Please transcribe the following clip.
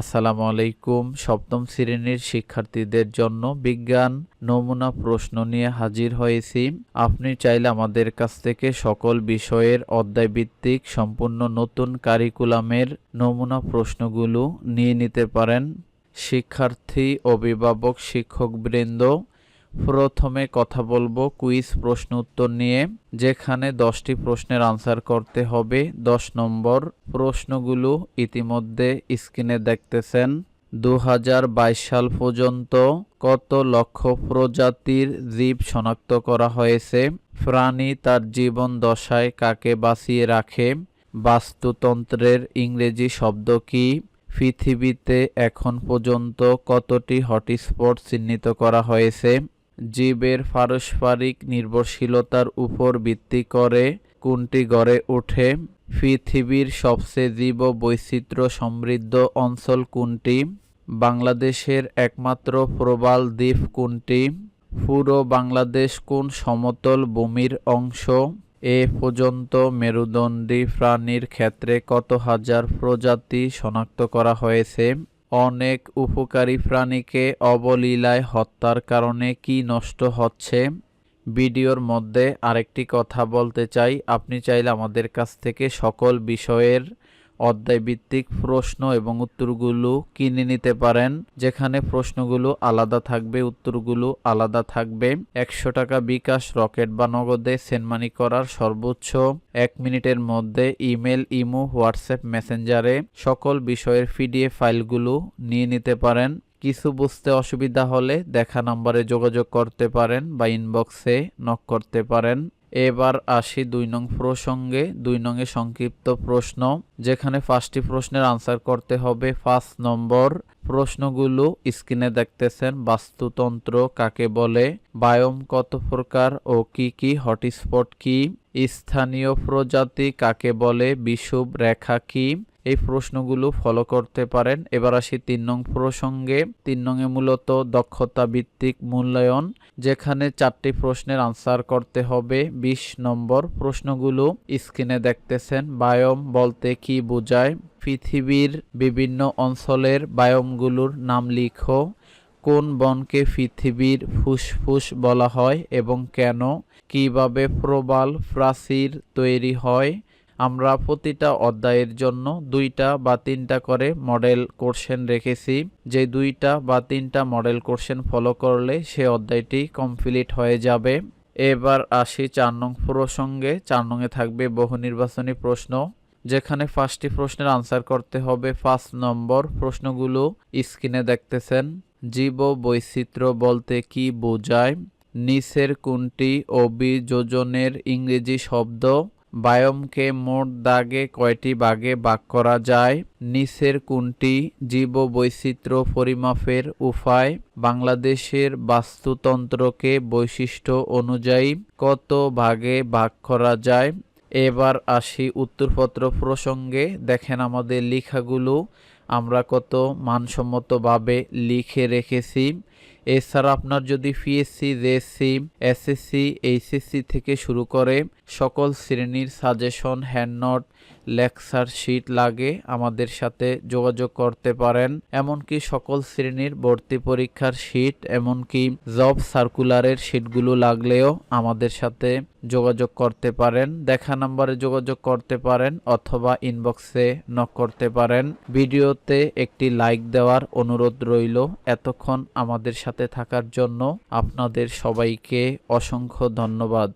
আসসালামু আলাইকুম। সপ্তম শ্রেণির শিক্ষার্থীদের জন্য বিজ্ঞান নমুনা প্রশ্ন নিয়ে হাজির হয়েছি। আপনি চাইলে আমাদের কাছ থেকে সকল বিষয়ের অধ্যায়ভিত্তিক সম্পূর্ণ নতুন কারিকুলামের নমুনা প্রশ্নগুলো নিয়ে নিতে পারেন। শিক্ষার্থী, অভিভাবক, শিক্ষকবৃন্দ প্রথমে কথা বলব কুইজ প্রশ্ন উত্তর নিয়ে, যেখানে দশটি প্রশ্নের আনসার করতে হবে। দশ নম্বর, প্রশ্নগুলো ইতিমধ্যে স্ক্রিনে দেখতেছেন। দু হাজার বাইশ সাল পর্যন্ত কত লক্ষ প্রজাতির জীব শনাক্ত করা হয়েছে? প্রাণী তার জীবন দশায় কাকে বাঁচিয়ে রাখে? বাস্তুতন্ত্রের ইংরেজি শব্দ কি? পৃথিবীতে এখন পর্যন্ত কতটি হটস্পট চিহ্নিত করা হয়েছে? জীবের পারস্পরিক নির্ভরশীলতার উপর ভিত্তি করে কোনটি গড়ে ওঠে? পৃথিবীর সবচেয়ে জীব বৈচিত্র্য সমৃদ্ধ অঞ্চল কোনটি? বাংলাদেশের একমাত্র প্রবাল দ্বীপ কোনটি? পুরো বাংলাদেশ কোন সমতল ভূমির অংশ? এ পর্যন্ত মেরুদণ্ডী প্রাণীর ক্ষেত্রে কত হাজার প্রজাতি শনাক্ত করা হয়েছে? অনেক উপকারী প্রাণীকে অবলীলায় হত্যার কারণে কি নষ্ট হচ্ছে? ভিডিওর মধ্যে আরেকটি কথা বলতে চাই। আপনি চাইলে আমাদের কাছ থেকে সকল বিষয়ের অধ্যায়ভিত্তিক প্রশ্ন এবং উত্তরগুলো কিনে নিতে পারেন, যেখানে প্রশ্নগুলো আলাদা থাকবে, উত্তরগুলো আলাদা থাকবে। একশো টাকা বিকাশ, রকেট বা নগদে সেনমানি করার সর্বোচ্চ এক মিনিটের মধ্যে ইমেল, ইমো, হোয়াটসঅ্যাপ, মেসেঞ্জারে সকল বিষয়ের পিডিএফ ফাইলগুলো নিয়ে নিতে পারেন। কিছু বুঝতে অসুবিধা হলে দেখা নম্বরে যোগাযোগ করতে পারেন বা ইনবক্সে নক করতে পারেন। এবার আসি দুই নং প্রসঙ্গে। দুই নংয়ে সংক্ষিপ্ত প্রশ্ন, যেখানে পাঁচটি প্রশ্নের আনসার করতে হবে। পাঁচ নম্বর প্রশ্নগুলো স্ক্রিনে দেখতেছেন, বাস্তুতন্ত্র কাকে বলে, বায়ম কত প্রকার ও কি কি, হটস্পট কি, স্থানীয় প্রজাতি কাকে বলে, বিষুব রেখা কি, এই প্রশ্নগুলো ফলো করতে পারেন। এবার আসি তিন নং প্রসঙ্গে। তিন নংয়ে মূলত দক্ষতা ভিত্তিক মূল্যায়ন, যেখানে চারটি প্রশ্নের আনসার করতে হবে। ২০ নম্বর প্রশ্নগুলো স্ক্রিনে দেখতেছেন, বায়ম বলতে কি বোঝায় পৃথিবীর বিভিন্ন অঞ্চলের বায়মগুলোর নাম লিখো। কোন বনকে পৃথিবীর ফুসফুস বলা হয় এবং কেন? কীভাবে প্রবাল প্রাচীর তৈরি হয়? আমরা প্রতিটা অধ্যায়ের জন্য দুইটা বা তিনটা করে মডেল কোশ্চেন রেখেছি। যে দুইটা বা তিনটা মডেল কোশ্চেন ফলো করলে সে অধ্যায়টি কমপ্লিট হয়ে যাবে। এবার আসি চার নং প্রসঙ্গে। চার নংয়ে থাকবে বহু নির্বাচনী প্রশ্ন। যেখানে পাঁচটি প্রশ্নের আনসার করতে হবে। পাঁচ নম্বর প্রশ্নগুলো স্ক্রিনে দেখতেছেন। জীব বৈচিত্র্য বলতে কি বোঝায়? নিচের কোনটি অভিযোজনের ইংরেজি শব্দ? বায়মকে মোট দাগে কয়টি ভাগে ভাগ করা যায়? নিচের কোনটি জীব বৈচিত্র্য পরিমাপের উপায়? বাংলাদেশের বাস্তুতন্ত্রকে বৈশিষ্ট্য অনুযায়ী কত ভাগে ভাগ করা যায়? এবার আসি উত্তরপত্র প্রসঙ্গে। দেখেন আমাদের লেখাগুলো। আমরা কত মানসম্মতভাবে লিখে রেখেছি। এছাড়া আপনার যদি পিএসসি জেএসসি এসএসসি এইচএসসি থেকে শুরু করে সকল শ্রেণির সাজেশন হ্যান্ডনোট লেকচার শিট লাগে, আমাদের সাথে যোগাযোগ করতে পারেন। এমনকি সকল শ্রেণির ভর্তি পরীক্ষার শিট এমনকি জব সার্কুলারের শিটগুলো লাগলেও আমাদের সাথে যোগাযোগ করতে পারেন। দেখা নাম্বারে যোগাযোগ করতে পারেন অথবা ইনবক্সে নক করতে পারেন। ভিডিওতে একটি লাইক দেওয়ার অনুরোধ রইল। এতক্ষণ আমাদের সাথে থাকার জন্য আপনাদের সবাইকে অসংখ্য ধন্যবাদ।